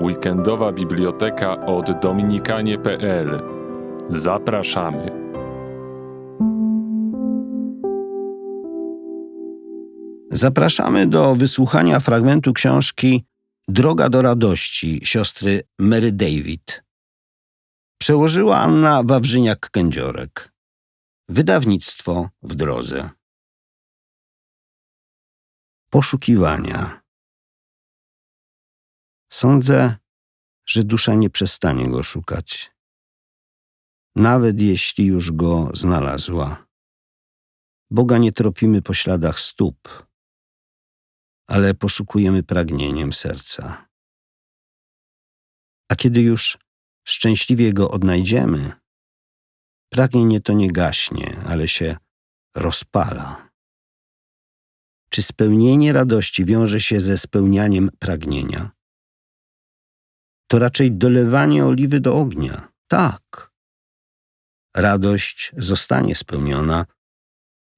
Weekendowa biblioteka od dominikanie.pl. Zapraszamy. Zapraszamy do wysłuchania fragmentu książki Droga do radości siostry Mary David. Przełożyła Anna Wawrzyniak-Kędziorek. Wydawnictwo w drodze. Poszukiwania. Sądzę, że dusza nie przestanie go szukać. Nawet jeśli już go znalazła. Boga nie tropimy po śladach stóp, ale poszukujemy pragnieniem serca. A kiedy już szczęśliwie go odnajdziemy, pragnienie to nie gaśnie, ale się rozpala. Czy spełnienie radości wiąże się ze spełnianiem pragnienia? To raczej dolewanie oliwy do ognia. Tak. Radość zostanie spełniona,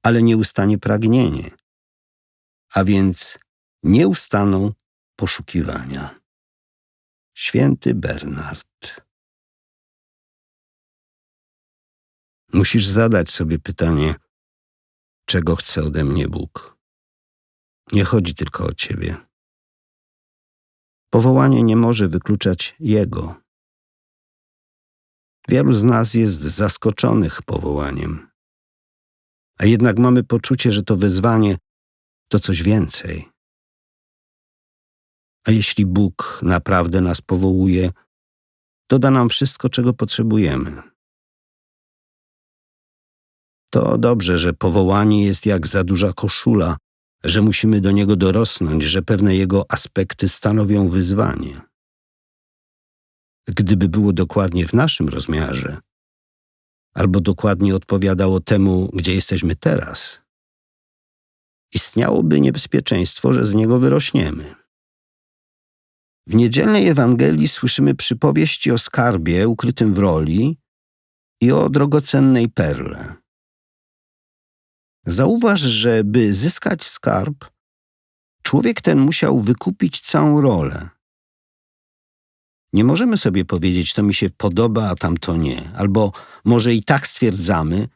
ale nie ustanie pragnienie, a więc nie ustaną poszukiwania. Święty Bernard. Musisz zadać sobie pytanie, czego chce ode mnie Bóg. Nie chodzi tylko o ciebie. Powołanie nie może wykluczać Jego. Wielu z nas jest zaskoczonych powołaniem, a jednak mamy poczucie, że to wezwanie to coś więcej. A jeśli Bóg naprawdę nas powołuje, to da nam wszystko, czego potrzebujemy. To dobrze, że powołanie jest jak za duża koszula, że musimy do niego dorosnąć, że pewne jego aspekty stanowią wyzwanie. Gdyby było dokładnie w naszym rozmiarze, albo dokładnie odpowiadało temu, gdzie jesteśmy teraz, istniałoby niebezpieczeństwo, że z niego wyrośniemy. W niedzielnej Ewangelii słyszymy przypowieści o skarbie ukrytym w roli i o drogocennej perle. Zauważ, że by zyskać skarb, człowiek ten musiał wykupić całą rolę. Nie możemy sobie powiedzieć, to mi się podoba, a tamto nie, albo może i tak stwierdzamy,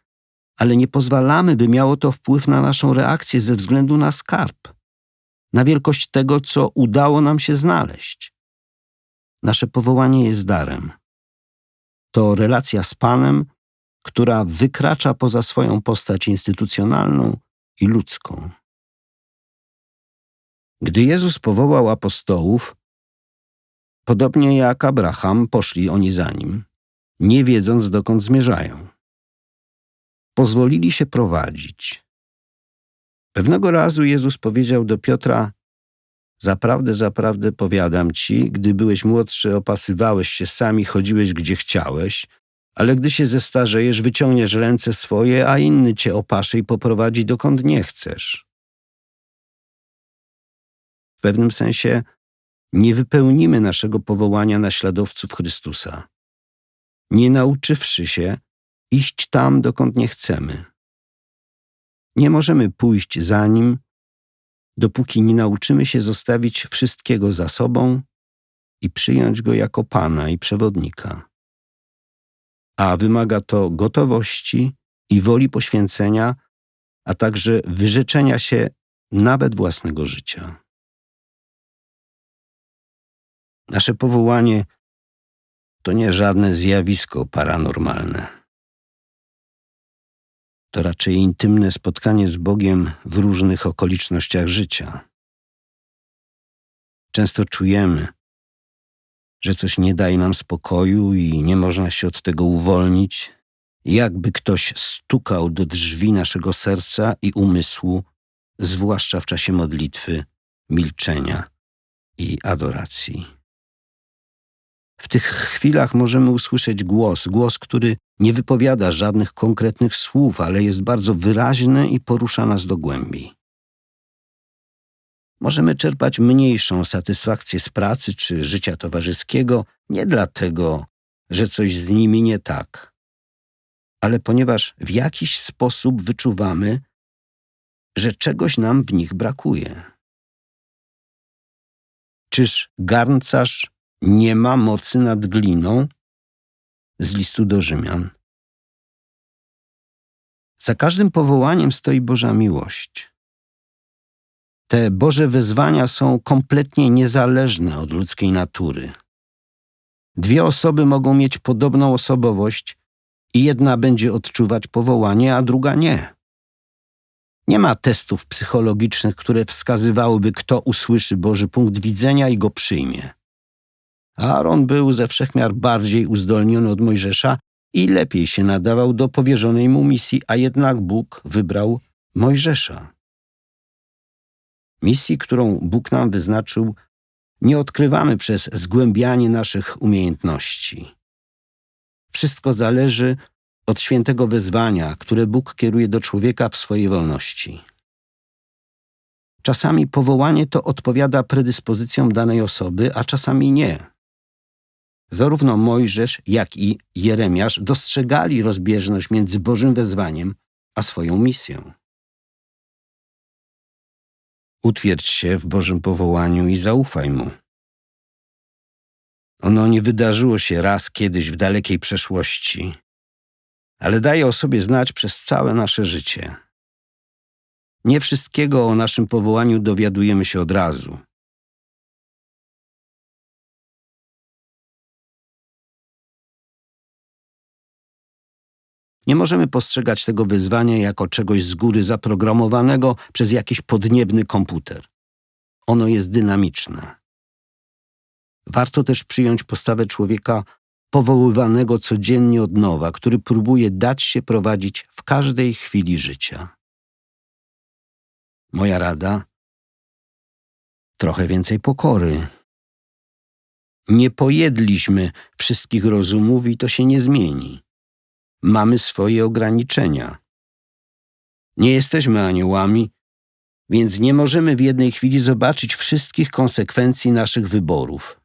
ale nie pozwalamy, by miało to wpływ na naszą reakcję ze względu na skarb, na wielkość tego, co udało nam się znaleźć. Nasze powołanie jest darem. To relacja z Panem, która wykracza poza swoją postać instytucjonalną i ludzką. Gdy Jezus powołał apostołów, podobnie jak Abraham, poszli oni za nim, nie wiedząc dokąd zmierzają. Pozwolili się prowadzić. Pewnego razu Jezus powiedział do Piotra: Zaprawdę, zaprawdę powiadam ci, gdy byłeś młodszy, opasywałeś się sami, chodziłeś gdzie chciałeś, ale gdy się zestarzejesz, wyciągniesz ręce swoje, a inny cię opaszy i poprowadzi dokąd nie chcesz. W pewnym sensie nie wypełnimy naszego powołania naśladowców Chrystusa, nie nauczywszy się iść tam, dokąd nie chcemy. Nie możemy pójść za Nim, dopóki nie nauczymy się zostawić wszystkiego za sobą i przyjąć Go jako Pana i przewodnika a wymaga to gotowości i woli poświęcenia, a także wyrzeczenia się nawet własnego życia. Nasze powołanie to nie żadne zjawisko paranormalne. To raczej intymne spotkanie z Bogiem w różnych okolicznościach życia. Często czujemy, że coś nie daje nam spokoju i nie można się od tego uwolnić, jakby ktoś stukał do drzwi naszego serca i umysłu, zwłaszcza w czasie modlitwy, milczenia i adoracji. W tych chwilach możemy usłyszeć głos, głos, który nie wypowiada żadnych konkretnych słów, ale jest bardzo wyraźny i porusza nas do głębi możemy czerpać mniejszą satysfakcję z pracy czy życia towarzyskiego nie dlatego, że coś z nimi nie tak, ale ponieważ w jakiś sposób wyczuwamy, że czegoś nam w nich brakuje. Czyż garncarz nie ma mocy nad gliną z listu do Rzymian. Za każdym powołaniem stoi Boża miłość. Te Boże wezwania są kompletnie niezależne od ludzkiej natury. Dwie osoby mogą mieć podobną osobowość i jedna będzie odczuwać powołanie, a druga nie. Nie ma testów psychologicznych, które wskazywałyby, kto usłyszy Boży punkt widzenia i go przyjmie. Aaron był ze wszechmiar bardziej uzdolniony od Mojżesza i lepiej się nadawał do powierzonej mu misji, a jednak Bóg wybrał Mojżesza. Misji, którą Bóg nam wyznaczył, nie odkrywamy przez zgłębianie naszych umiejętności. Wszystko zależy od świętego wezwania, które Bóg kieruje do człowieka w swojej wolności. Czasami powołanie to odpowiada predyspozycjom danej osoby, a czasami nie. Zarówno Mojżesz, jak i Jeremiasz dostrzegali rozbieżność między Bożym wezwaniem a swoją misją. Utwierdź się w Bożym powołaniu i zaufaj mu. Ono nie wydarzyło się raz kiedyś w dalekiej przeszłości, ale daje o sobie znać przez całe nasze życie. Nie wszystkiego o naszym powołaniu dowiadujemy się od razu. Nie możemy postrzegać tego wyzwania jako czegoś z góry zaprogramowanego przez jakiś podniebny komputer. Ono jest dynamiczne. Warto też przyjąć postawę człowieka powoływanego codziennie od nowa, który próbuje dać się prowadzić w każdej chwili życia. Moja rada: trochę więcej pokory. Nie pojedliśmy wszystkich rozumów i to się nie zmieni. Mamy swoje ograniczenia. Nie jesteśmy aniołami, więc nie możemy w jednej chwili zobaczyć wszystkich konsekwencji naszych wyborów.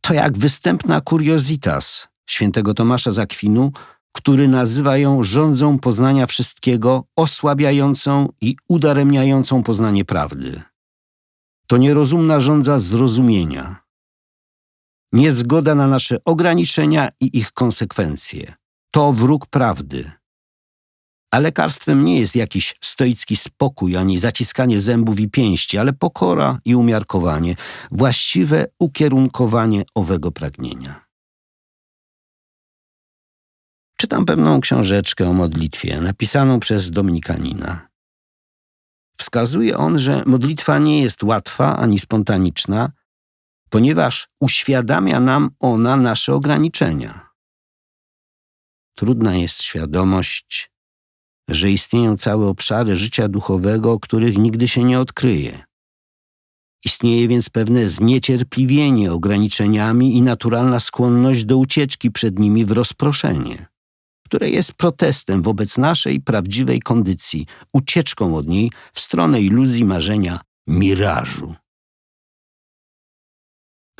To jak występna kuriositas świętego Tomasza z Akwinu, który nazywa ją rządzą poznania wszystkiego, osłabiającą i udaremniającą poznanie prawdy. To nierozumna rządza zrozumienia. Niezgoda na nasze ograniczenia i ich konsekwencje. To wróg prawdy. A lekarstwem nie jest jakiś stoicki spokój ani zaciskanie zębów i pięści, ale pokora i umiarkowanie, właściwe ukierunkowanie owego pragnienia. Czytam pewną książeczkę o modlitwie, napisaną przez Dominikanina. Wskazuje on, że modlitwa nie jest łatwa ani spontaniczna, ponieważ uświadamia nam ona nasze ograniczenia. Trudna jest świadomość, że istnieją całe obszary życia duchowego, których nigdy się nie odkryje. Istnieje więc pewne zniecierpliwienie ograniczeniami i naturalna skłonność do ucieczki przed nimi w rozproszenie, które jest protestem wobec naszej prawdziwej kondycji, ucieczką od niej w stronę iluzji marzenia mirażu.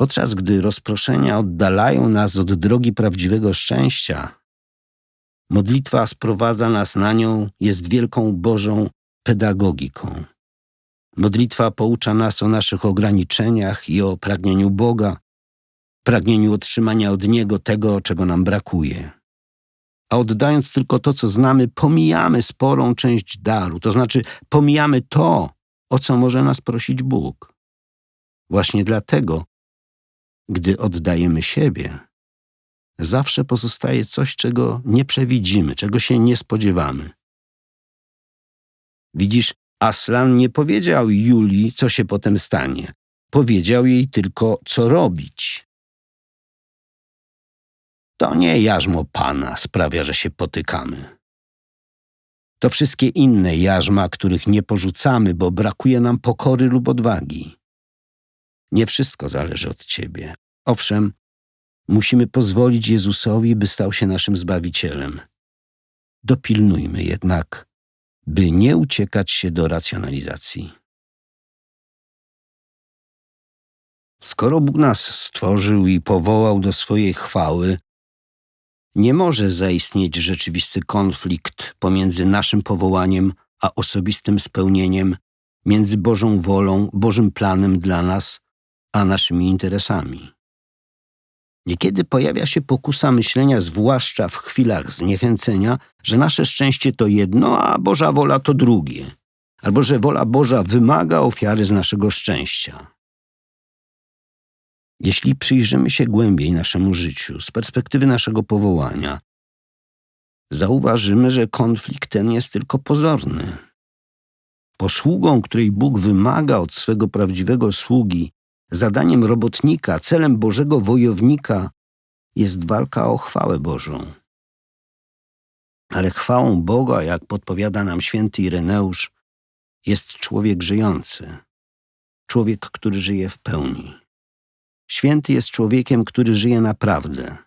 Podczas gdy rozproszenia oddalają nas od drogi prawdziwego szczęścia, modlitwa sprowadza nas na nią, jest wielką Bożą pedagogiką. Modlitwa poucza nas o naszych ograniczeniach i o pragnieniu Boga, pragnieniu otrzymania od Niego tego, czego nam brakuje. A oddając tylko to, co znamy, pomijamy sporą część daru, to znaczy pomijamy to, o co może nas prosić Bóg. Właśnie dlatego gdy oddajemy siebie, zawsze pozostaje coś, czego nie przewidzimy, czego się nie spodziewamy. Widzisz, Aslan nie powiedział Julii, co się potem stanie. Powiedział jej tylko, co robić. To nie jarzmo Pana sprawia, że się potykamy. To wszystkie inne jarzma, których nie porzucamy, bo brakuje nam pokory lub odwagi. Nie wszystko zależy od Ciebie. Owszem, musimy pozwolić Jezusowi, by stał się naszym Zbawicielem. Dopilnujmy jednak, by nie uciekać się do racjonalizacji. Skoro Bóg nas stworzył i powołał do swojej chwały, nie może zaistnieć rzeczywisty konflikt pomiędzy naszym powołaniem a osobistym spełnieniem, między Bożą wolą, Bożym planem dla nas a naszymi interesami. Niekiedy pojawia się pokusa myślenia, zwłaszcza w chwilach zniechęcenia, że nasze szczęście to jedno, a Boża wola to drugie, albo że wola Boża wymaga ofiary z naszego szczęścia. Jeśli przyjrzymy się głębiej naszemu życiu z perspektywy naszego powołania, zauważymy, że konflikt ten jest tylko pozorny. Posługą, której Bóg wymaga od swego prawdziwego sługi, zadaniem robotnika, celem Bożego wojownika jest walka o chwałę Bożą. Ale chwałą Boga, jak podpowiada nam święty Ireneusz, jest człowiek żyjący, człowiek, który żyje w pełni. Święty jest człowiekiem, który żyje naprawdę.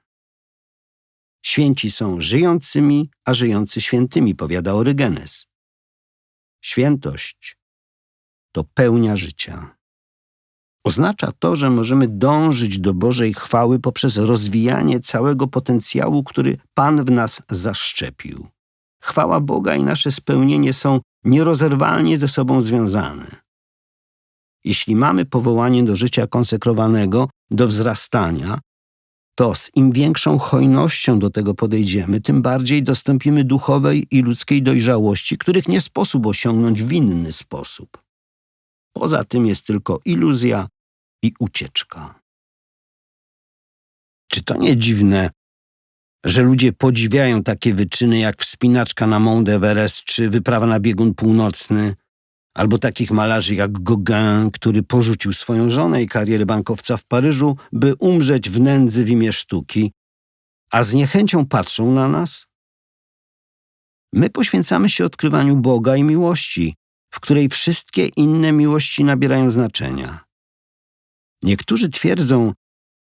Święci są żyjącymi, a żyjący świętymi, powiada Orygenes. Świętość to pełnia życia. Oznacza to, że możemy dążyć do Bożej chwały poprzez rozwijanie całego potencjału, który Pan w nas zaszczepił. Chwała Boga i nasze spełnienie są nierozerwalnie ze sobą związane. Jeśli mamy powołanie do życia konsekrowanego, do wzrastania, to z im większą hojnością do tego podejdziemy, tym bardziej dostąpimy duchowej i ludzkiej dojrzałości, których nie sposób osiągnąć w inny sposób. Poza tym jest tylko iluzja i ucieczka. Czy to nie dziwne, że ludzie podziwiają takie wyczyny jak wspinaczka na Mount Everest czy wyprawa na biegun północny, albo takich malarzy jak Gauguin, który porzucił swoją żonę i karierę bankowca w Paryżu, by umrzeć w nędzy w imię sztuki, a z niechęcią patrzą na nas? My poświęcamy się odkrywaniu Boga i miłości, w której wszystkie inne miłości nabierają znaczenia. Niektórzy twierdzą,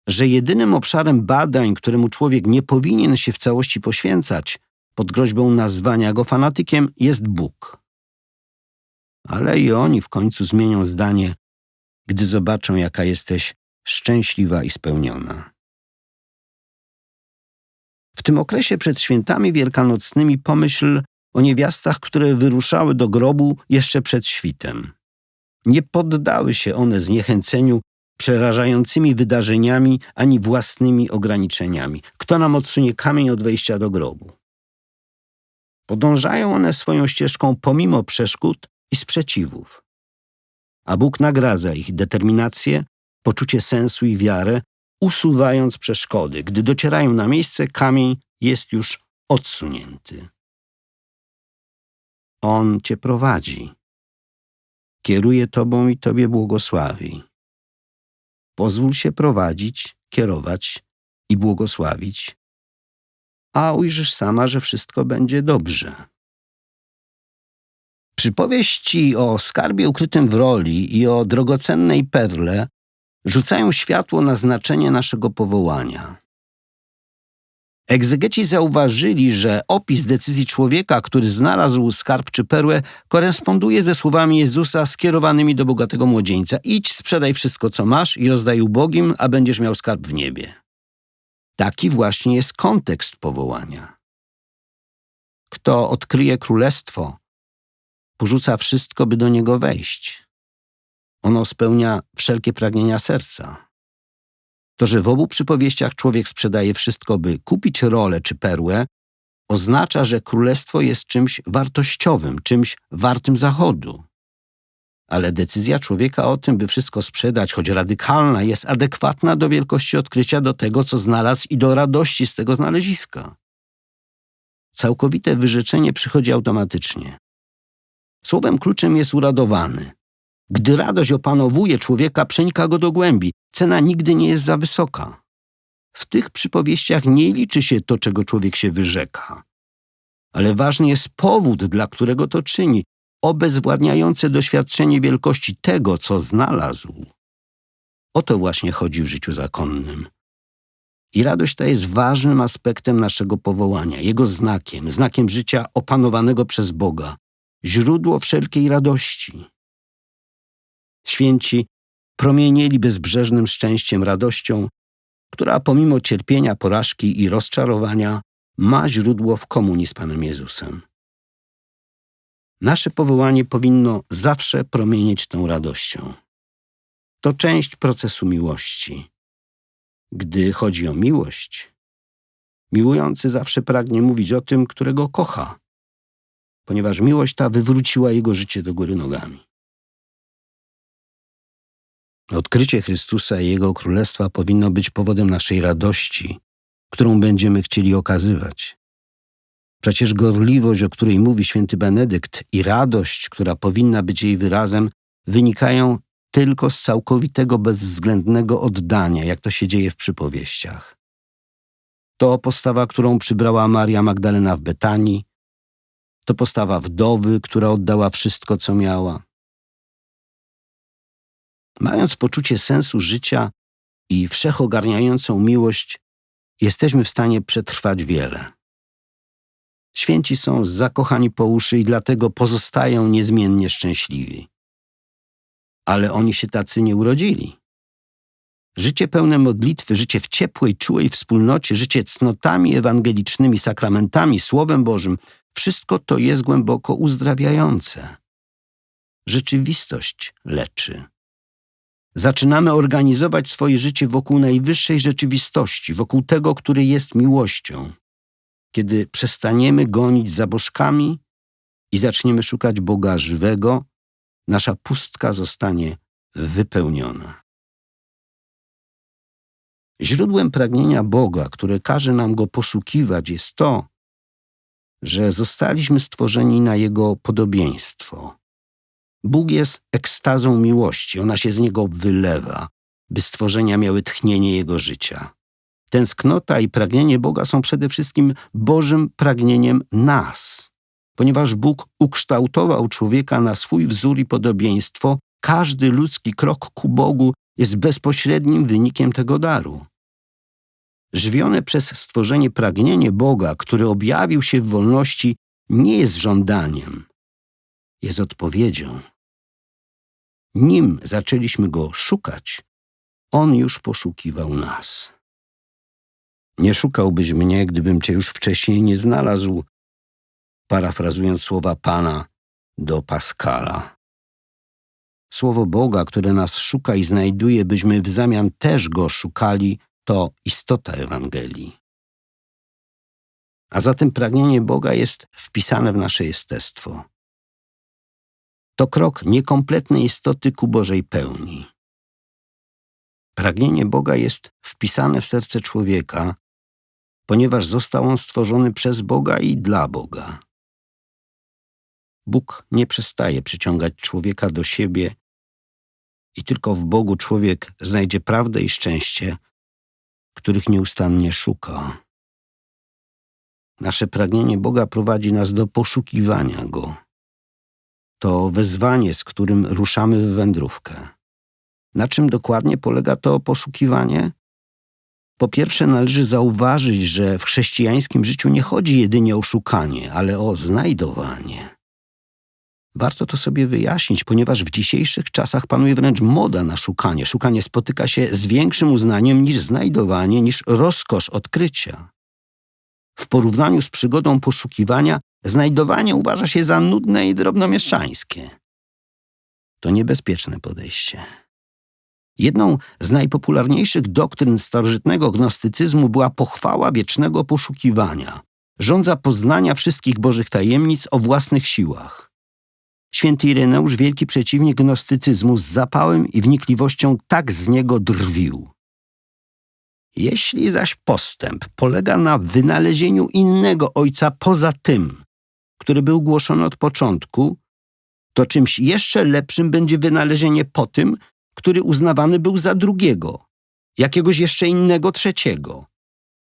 że jedynym obszarem badań, któremu człowiek nie powinien się w całości poświęcać, pod groźbą nazwania go fanatykiem, jest Bóg. Ale i oni w końcu zmienią zdanie, gdy zobaczą, jaka jesteś szczęśliwa i spełniona. W tym okresie przed świętami wielkanocnymi pomyśl o niewiastach, które wyruszały do grobu jeszcze przed świtem. Nie poddały się one zniechęceniu przerażającymi wydarzeniami ani własnymi ograniczeniami. Kto nam odsunie kamień od wejścia do grobu? Podążają one swoją ścieżką pomimo przeszkód i sprzeciwów. A Bóg nagradza ich determinację, poczucie sensu i wiarę, usuwając przeszkody. Gdy docierają na miejsce, kamień jest już odsunięty. On cię prowadzi. Kieruje tobą i tobie błogosławi. Pozwól się prowadzić, kierować i błogosławić, a ujrzysz sama, że wszystko będzie dobrze. Przypowieści o skarbie ukrytym w roli i o drogocennej perle rzucają światło na znaczenie naszego powołania. Egzegeci zauważyli, że opis decyzji człowieka, który znalazł skarb czy perłę, koresponduje ze słowami Jezusa skierowanymi do bogatego młodzieńca: Idź, sprzedaj wszystko, co masz i rozdaj ubogim, a będziesz miał skarb w niebie. Taki właśnie jest kontekst powołania. Kto odkryje królestwo, porzuca wszystko, by do niego wejść. Ono spełnia wszelkie pragnienia serca. To, że w obu przypowieściach człowiek sprzedaje wszystko, by kupić rolę czy perłę, oznacza, że królestwo jest czymś wartościowym, czymś wartym zachodu. Ale decyzja człowieka o tym, by wszystko sprzedać, choć radykalna, jest adekwatna do wielkości odkrycia, do tego, co znalazł i do radości z tego znaleziska. Całkowite wyrzeczenie przychodzi automatycznie. Słowem kluczem jest uradowany. Gdy radość opanowuje człowieka, przenika go do głębi. Cena nigdy nie jest za wysoka. W tych przypowieściach nie liczy się to, czego człowiek się wyrzeka. Ale ważny jest powód, dla którego to czyni, obezwładniające doświadczenie wielkości tego, co znalazł. O to właśnie chodzi w życiu zakonnym. I radość ta jest ważnym aspektem naszego powołania, jego znakiem, znakiem życia opanowanego przez Boga, źródło wszelkiej radości. Święci promienieli bezbrzeżnym szczęściem radością, która pomimo cierpienia, porażki i rozczarowania ma źródło w komunii z Panem Jezusem. Nasze powołanie powinno zawsze promienieć tą radością. To część procesu miłości. Gdy chodzi o miłość, miłujący zawsze pragnie mówić o tym, którego kocha, ponieważ miłość ta wywróciła jego życie do góry nogami. Odkrycie Chrystusa i Jego Królestwa powinno być powodem naszej radości, którą będziemy chcieli okazywać. Przecież gorliwość, o której mówi święty Benedykt, i radość, która powinna być jej wyrazem, wynikają tylko z całkowitego, bezwzględnego oddania, jak to się dzieje w przypowieściach. To postawa, którą przybrała Maria Magdalena w Betanii, to postawa wdowy, która oddała wszystko, co miała. Mając poczucie sensu życia i wszechogarniającą miłość, jesteśmy w stanie przetrwać wiele. Święci są zakochani po uszy i dlatego pozostają niezmiennie szczęśliwi. Ale oni się tacy nie urodzili. Życie pełne modlitwy, życie w ciepłej, czułej wspólnocie, życie cnotami ewangelicznymi, sakramentami, Słowem Bożym wszystko to jest głęboko uzdrawiające. Rzeczywistość leczy. Zaczynamy organizować swoje życie wokół najwyższej rzeczywistości, wokół tego, który jest miłością. Kiedy przestaniemy gonić za bożkami i zaczniemy szukać Boga żywego, nasza pustka zostanie wypełniona. Źródłem pragnienia Boga, które każe nam go poszukiwać, jest to, że zostaliśmy stworzeni na jego podobieństwo. Bóg jest ekstazą miłości, ona się z niego wylewa, by stworzenia miały tchnienie jego życia. Tęsknota i pragnienie Boga są przede wszystkim Bożym pragnieniem nas. Ponieważ Bóg ukształtował człowieka na swój wzór i podobieństwo, każdy ludzki krok ku Bogu jest bezpośrednim wynikiem tego daru. Żywione przez stworzenie pragnienie Boga, który objawił się w wolności, nie jest żądaniem, jest odpowiedzią. Nim zaczęliśmy go szukać, on już poszukiwał nas. Nie szukałbyś mnie, gdybym cię już wcześniej nie znalazł, parafrazując słowa Pana do Paskala. Słowo Boga, które nas szuka i znajduje, byśmy w zamian też go szukali, to istota Ewangelii. A zatem pragnienie Boga jest wpisane w nasze jestestwo. To krok niekompletnej istoty ku Bożej pełni. Pragnienie Boga jest wpisane w serce człowieka, ponieważ został on stworzony przez Boga i dla Boga. Bóg nie przestaje przyciągać człowieka do siebie i tylko w Bogu człowiek znajdzie prawdę i szczęście, których nieustannie szuka. Nasze pragnienie Boga prowadzi nas do poszukiwania Go. To wezwanie, z którym ruszamy w wędrówkę. Na czym dokładnie polega to poszukiwanie? Po pierwsze, należy zauważyć, że w chrześcijańskim życiu nie chodzi jedynie o szukanie, ale o znajdowanie. Warto to sobie wyjaśnić, ponieważ w dzisiejszych czasach panuje wręcz moda na szukanie. Szukanie spotyka się z większym uznaniem niż znajdowanie, niż rozkosz odkrycia. W porównaniu z przygodą poszukiwania, znajdowanie uważa się za nudne i drobnomieszczańskie. To niebezpieczne podejście. Jedną z najpopularniejszych doktryn starożytnego gnostycyzmu była pochwała wiecznego poszukiwania, żądza poznania wszystkich bożych tajemnic o własnych siłach. Święty Ireneusz, wielki przeciwnik gnostycyzmu, z zapałem i wnikliwością tak z niego drwił. Jeśli zaś postęp polega na wynalezieniu innego ojca poza tym, który był głoszony od początku, to czymś jeszcze lepszym będzie wynalezienie po tym, który uznawany był za drugiego, jakiegoś jeszcze innego trzeciego,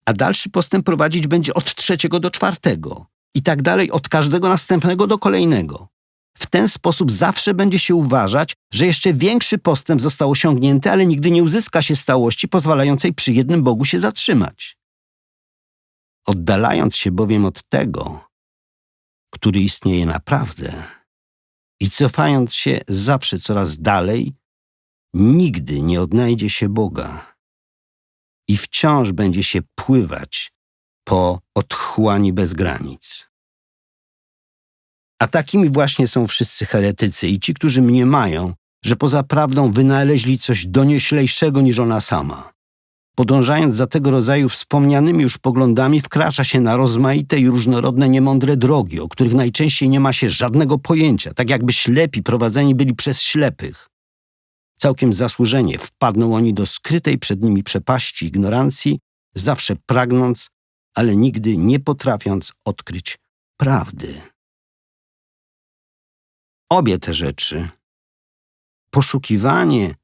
a dalszy postęp prowadzić będzie od trzeciego do czwartego i tak dalej od każdego następnego do kolejnego. W ten sposób zawsze będzie się uważać, że jeszcze większy postęp został osiągnięty, ale nigdy nie uzyska się stałości pozwalającej przy jednym Bogu się zatrzymać. Oddalając się bowiem od tego, który istnieje naprawdę, i cofając się zawsze coraz dalej, nigdy nie odnajdzie się Boga i wciąż będzie się pływać po otchłani bez granic. A takimi właśnie są wszyscy heretycy i ci, którzy mniemają, że poza prawdą wynaleźli coś donieślejszego niż ona sama. Podążając za tego rodzaju wspomnianymi już poglądami, wkracza się na rozmaite i różnorodne niemądre drogi, o których najczęściej nie ma się żadnego pojęcia, tak jakby ślepi prowadzeni byli przez ślepych. Całkiem zasłużenie wpadną oni do skrytej przed nimi przepaści ignorancji, zawsze pragnąc, ale nigdy nie potrafiąc odkryć prawdy. Obie te rzeczy, poszukiwanie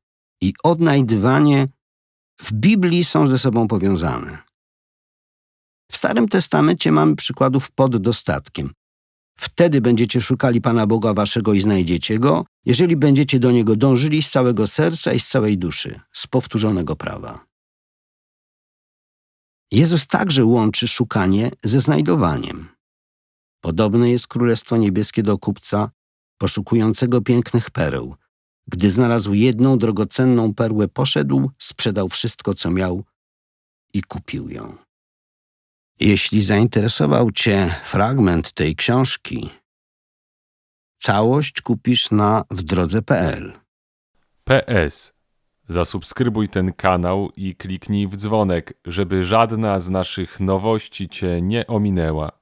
i odnajdywanie, w Biblii są ze sobą powiązane. W Starym Testamencie mamy przykładów pod dostatkiem. Wtedy będziecie szukali Pana Boga waszego i znajdziecie Go, jeżeli będziecie do Niego dążyli z całego serca i z całej duszy, z powtórzonego prawa. Jezus także łączy szukanie ze znajdowaniem. Podobne jest Królestwo Niebieskie do kupca poszukującego pięknych pereł. Gdy znalazł jedną drogocenną perłę, poszedł, sprzedał wszystko, co miał i kupił ją. Jeśli zainteresował Cię fragment tej książki, całość kupisz na wdrodze.pl. PS. Zasubskrybuj ten kanał i kliknij w dzwonek, żeby żadna z naszych nowości Cię nie ominęła.